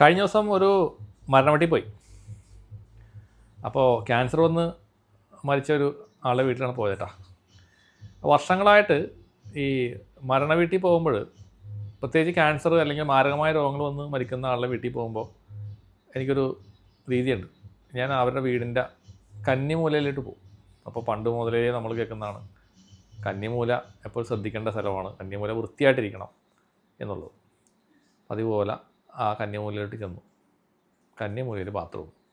കഴിഞ്ഞ ദിവസം ഒരു മരണവട്ടി പോയി. അപ്പോൾ ക്യാൻസർ വന്ന് മരിച്ച ഒരു ആളുടെ വീട്ടിലാണ് പോയത് കേട്ടോ വർഷങ്ങളായിട്ട് ഈ മരണ വീട്ടിൽ പോകുമ്പോൾ പ്രത്യേകിച്ച് ക്യാൻസർ അല്ലെങ്കിൽ മാരകമായ രോഗങ്ങൾ വന്ന് മരിക്കുന്ന ആളുടെ വീട്ടിൽ പോകുമ്പോൾ എനിക്കൊരു രീതിയുണ്ട്. ഞാൻ അവരുടെ വീടിന്റെ കന്നിമൂലയിലോട്ട് പോകും. അപ്പോൾ പണ്ട് മുതലേ നമ്മൾ കേൾക്കുന്നതാണ് കന്നിമൂല എപ്പോഴും ശ്രദ്ധിക്കേണ്ട സ്ഥലമാണ് കന്നിമൂല വൃത്തിയായിട്ടിരിക്കണം എന്നുള്ളത്. അതുപോലെ ആ കന്യാമൂലയിലോട്ട് ചെന്നു. കന്യാമൂലയിൽ ബാത്റൂം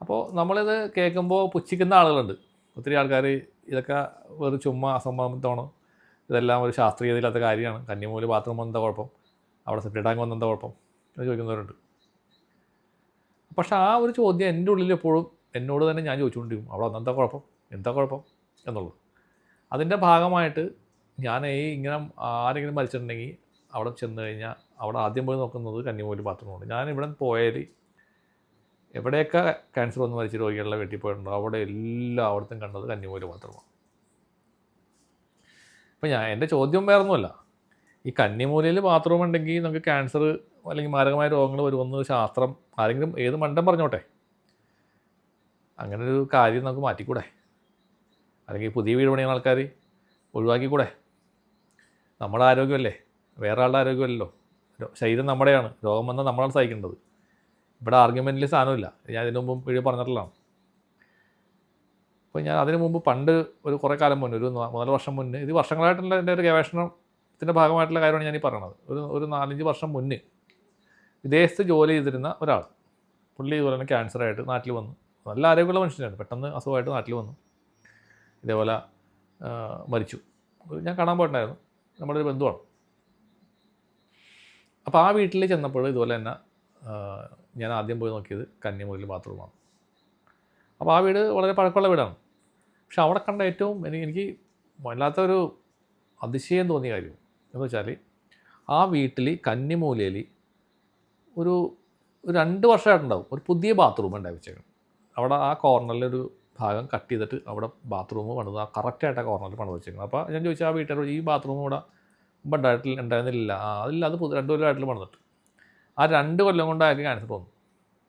അപ്പോൾ നമ്മളിത് കേൾക്കുമ്പോൾ പുച്ഛിക്കുന്ന ആളുകളുണ്ട്. ഒത്തിരി ആൾക്കാർ ഇതൊക്കെ വെറും ചുമ്മാ അസംബന്ധമാണ്. ഇതെല്ലാം ഒരു ശാസ്ത്രീയതയില്ലാത്ത കാര്യമാണ്. കന്യമൂല ബാത്റൂം വന്നെന്താ കുഴപ്പം. അവിടെ സെപ്റ്റി ടാങ്ക് വന്നെന്താ കുഴപ്പം. എന്ന് ചോദിക്കുന്നവരുണ്ട്. പക്ഷേ ആ ഒരു ചോദ്യം എന്റെ ഉള്ളിൽ എപ്പോഴും എന്നോട് തന്നെ ഞാൻ ചോദിച്ചുകൊണ്ടിരിക്കും. അവിടെ വന്നെന്താ കുഴപ്പം? എന്താ കുഴപ്പം? എന്നുള്ളത്. അതിന്റെ ഭാഗമായിട്ട് ഞാൻ ഈ ഇങ്ങനെ ആരെങ്കിലും മരിച്ചിട്ടുണ്ടെങ്കിൽ അവിടെ ചെന്ന് കഴിഞ്ഞാൽ അവിടെ ആദ്യം പോയി നോക്കുന്നത് കന്നിമൂലി ബാത്റൂമാണ് ഞാൻ ഇവിടെ പോയാൽ എവിടെയൊക്കെ ക്യാൻസർ വന്ന് മരിച്ച രോഗികളുടെ വീട്ടിൽ പോയിട്ടുണ്ടോ അവിടെ എല്ലായിടത്തും കണ്ടത് കന്നിമൂലി ബാത്റൂമാണ് അപ്പം ഞാൻ എന്റെ ചോദ്യം വേറൊന്നുമല്ല. ഈ കന്നിമൂലയിൽ ബാത്റൂം ഉണ്ടെങ്കിൽ നമുക്ക് ക്യാൻസർ അല്ലെങ്കിൽ മാരകമായ രോഗങ്ങൾ വരുമെന്ന് ശാസ്ത്രം ആരെങ്കിലും ഏത് മണ്ടം പറഞ്ഞോട്ടെ? അങ്ങനെ ഒരു കാര്യം നമുക്ക് മാറ്റിക്കൂടെ? അല്ലെങ്കിൽ പുതിയ വീട് പണിയുന്ന ആൾക്കാർ ഒഴിവാക്കിക്കൂടെ? നമ്മുടെ ആരോഗ്യമല്ലേ? വേറെ ആളുടെ ആരോഗ്യമല്ലല്ലോ. ശരീരം നമ്മുടെയാണ്. രോഗം വന്നാൽ നമ്മളാണ് സഹിക്കേണ്ടത്. ഇവിടെ ആർഗ്യുമെന്റിൽ സാധനമില്ല ഞാൻ ഇതിനു മുമ്പ് വീഡിയോ പറഞ്ഞിട്ടുള്ളതാണ്. അപ്പോൾ ഞാൻ അതിനു മുമ്പ് പണ്ട് ഒരു കുറേ കാലം മുന്നേ ഒരു മൂന്നാൽ വർഷം മുന്നേ ഇത് വർഷങ്ങളായിട്ടുള്ള എന്റെ ഒരു ഗവേഷണത്തിന്റെ ഭാഗമായിട്ടുള്ള കാര്യമാണ് ഞാൻ ഈ പറയണത്. ഒരു ഒരു നാലഞ്ച് വർഷം മുന്നേ വിദേശത്ത് ജോലി ചെയ്തിരുന്ന ഒരാൾ പുള്ളി ഇതുപോലെ തന്നെ ക്യാൻസറായിട്ട് നാട്ടിൽ വന്നു. നല്ല ആരോഗ്യമുള്ള മനുഷ്യനാണ്. പെട്ടെന്ന് അസുഖമായിട്ട് നാട്ടിൽ വന്നു. ഇതേപോലെ മരിച്ചു. ഞാൻ കാണാൻ പോയിട്ടുണ്ടായിരുന്നു. നമ്മുടെ ഒരു ബന്ധുവാണ്. അപ്പോൾ ആ വീട്ടിൽ ചെന്നപ്പോൾ ഇതുപോലെ തന്നെ ഞാൻ ആദ്യം പോയി നോക്കിയത് കന്യമൂലിൽ ബാത്റൂമാണ് അപ്പോൾ ആ വീട് വളരെ പഴക്കമുള്ള വീടാണ്. പക്ഷെ അവിടെ കണ്ട ഏറ്റവും എനിക്ക് എനിക്ക് വല്ലാത്തൊരു അതിശയം തോന്നിയ കാര്യം എന്ന് വെച്ചാൽ ആ വീട്ടിൽ കന്നിമൂലയിൽ ഒരു രണ്ട് വർഷമായിട്ടുണ്ടാവും. ഒരു പുതിയ ബാത്റൂം ഉണ്ടായി വെച്ചേക്കണം. അവിടെ ആ കോർണറിലൊരു ഭാഗം കട്ട് ചെയ്തിട്ട് അവിടെ ബാത്റൂം പണിത്. ആ കറക്റ്റായിട്ട് ആ കോർണറിൽ പണിത് വെച്ചേക്കണം. അപ്പോൾ ഞാൻ ചോദിച്ചാൽ ആ വീട്ടുകാരോട് ഈ ബാത്റൂം ഇവിടെ മുമ്പ് ഉണ്ടായിട്ടില്ല ഉണ്ടായിരുന്നില്ല. അതില്ല അത് പുതിയ രണ്ട് കൊല്ലമായിട്ടില്ല പണിതിട്ട്. ആ രണ്ട് കൊല്ലം കൊണ്ട് അയാൾക്ക് ക്യാൻസർ തോന്നും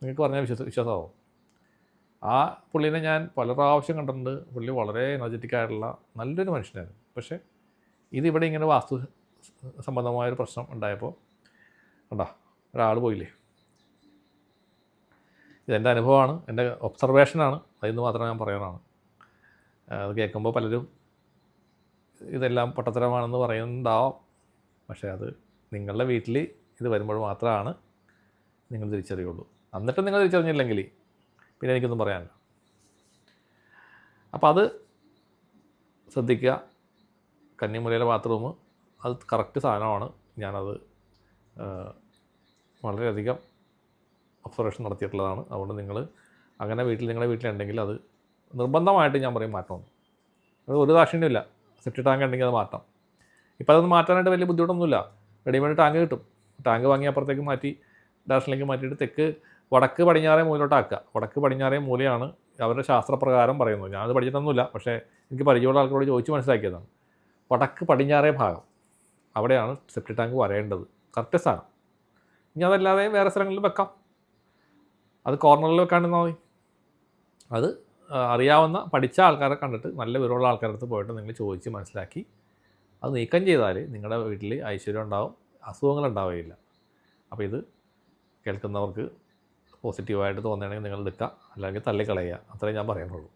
നിങ്ങൾക്ക് പറഞ്ഞാൽ വിശ്വസ വിശ്വാസമാവും. ആ പുള്ളീനെ ഞാൻ പല പ്രാവശ്യം കണ്ടിട്ടുണ്ട്. പുള്ളി വളരെ എനർജറ്റിക് ആയിട്ടുള്ള നല്ലൊരു മനുഷ്യനായിരുന്നു. പക്ഷേ ഇതിവിടെ ഇങ്ങനെ വാസ്തു സംബന്ധമായൊരു പ്രശ്നം ഉണ്ടായപ്പോൾ കണ്ടാ ഒരാൾ പോയില്ലേ? ഇതെന്റെ അനുഭവമാണ്. എന്റെ ഒബ്സർവേഷനാണ് അതിന്ന് മാത്രം ഞാൻ പറയാനാണ് അത് കേൾക്കുമ്പോൾ പലരും ഇതെല്ലാം പൊട്ടത്തരമാണെന്ന് പറയുന്നുണ്ടാവാം. പക്ഷേ അത് നിങ്ങളുടെ വീട്ടിൽ ഇത് വരുമ്പോൾ മാത്രമാണ് നിങ്ങൾ തിരിച്ചറിയുള്ളൂ. എന്നിട്ട് നിങ്ങൾ തിരിച്ചറിഞ്ഞില്ലെങ്കിൽ പിന്നെ എനിക്കൊന്നും പറയാനില്ല. അപ്പോൾ അത് ശ്രദ്ധിക്കുക. കന്നിമുലയിലെ ബാത്റൂം അത് കറക്റ്റ് സാധനമാണ്. ഞാനത് വളരെയധികം ഒബ്സർവേഷൻ നടത്തിയിട്ടുള്ളതാണ്. അതുകൊണ്ട് നിങ്ങൾ അങ്ങനെ വീട്ടിൽ നിങ്ങളുടെ വീട്ടിലുണ്ടെങ്കിൽ അത് നിർബന്ധമായിട്ട് ഞാൻ പറയും മാറ്റണം. അത് ഒരു ദാക്ഷിണ്യമില്ല സെപ്റ്റി ടാങ്ക് ഉണ്ടെങ്കിൽ അത് മാറ്റാം ഇപ്പോൾ അതൊന്നും മാറ്റാനായിട്ട് വലിയ ബുദ്ധിമുട്ടൊന്നുമില്ല. റെഡിമെയ്ഡ് ടാങ്ക് കിട്ടും. ടാങ്ക് വാങ്ങി അപ്പുറത്തേക്ക് മാറ്റി ഡാഷനിലേക്ക് മാറ്റിയിട്ട് തെക്ക് വടക്ക് പടിഞ്ഞാറേ മൂലോട്ടാക്കുക വടക്ക് പടിഞ്ഞാറേ മൂലയാണ് അവരുടെ ശാസ്ത്രപ്രകാരം പറയുന്നത്. ഞാനത് പഠിച്ചിട്ടൊന്നുമില്ല പക്ഷേ എനിക്ക് പരിചയമുള്ള ആൾക്കാരോട് ചോദിച്ച് മനസ്സിലാക്കിയതാണ്. വടക്ക് പടിഞ്ഞാറേ ഭാഗം. അവിടെയാണ് സെപ്റ്റി ടാങ്ക് വരേണ്ടത്. കറക്റ്റ് സ്ഥാനം ഇനി അതല്ലാതെ വേറെ സ്ഥലങ്ങളിൽ വെക്കാം. അത് കോർണറിൽ വെക്കാണ്ടിരുന്നാൽ മതി. അത് അറിയാവുന്ന പഠിച്ച ആൾക്കാരെ കണ്ടിട്ട് നല്ല വിവരമുള്ള ആൾക്കാരുടെ അടുത്ത് പോയിട്ട് നിങ്ങൾ ചോദിച്ച് മനസ്സിലാക്കി അത് നീക്കം ചെയ്താൽ നിങ്ങളുടെ വീട്ടിൽ ഐശ്വര്യം ഉണ്ടാവും അസുഖങ്ങൾ ഉണ്ടാവുകയില്ല. അപ്പോൾ ഇത് കേൾക്കുന്നവർക്ക് പോസിറ്റീവായിട്ട് തോന്നുകയാണെങ്കിൽ നിങ്ങൾ എടുക്കുക അല്ലെങ്കിൽ തള്ളിക്കളയുക. അത്രേ ഞാൻ പറയുന്നുള്ളൂ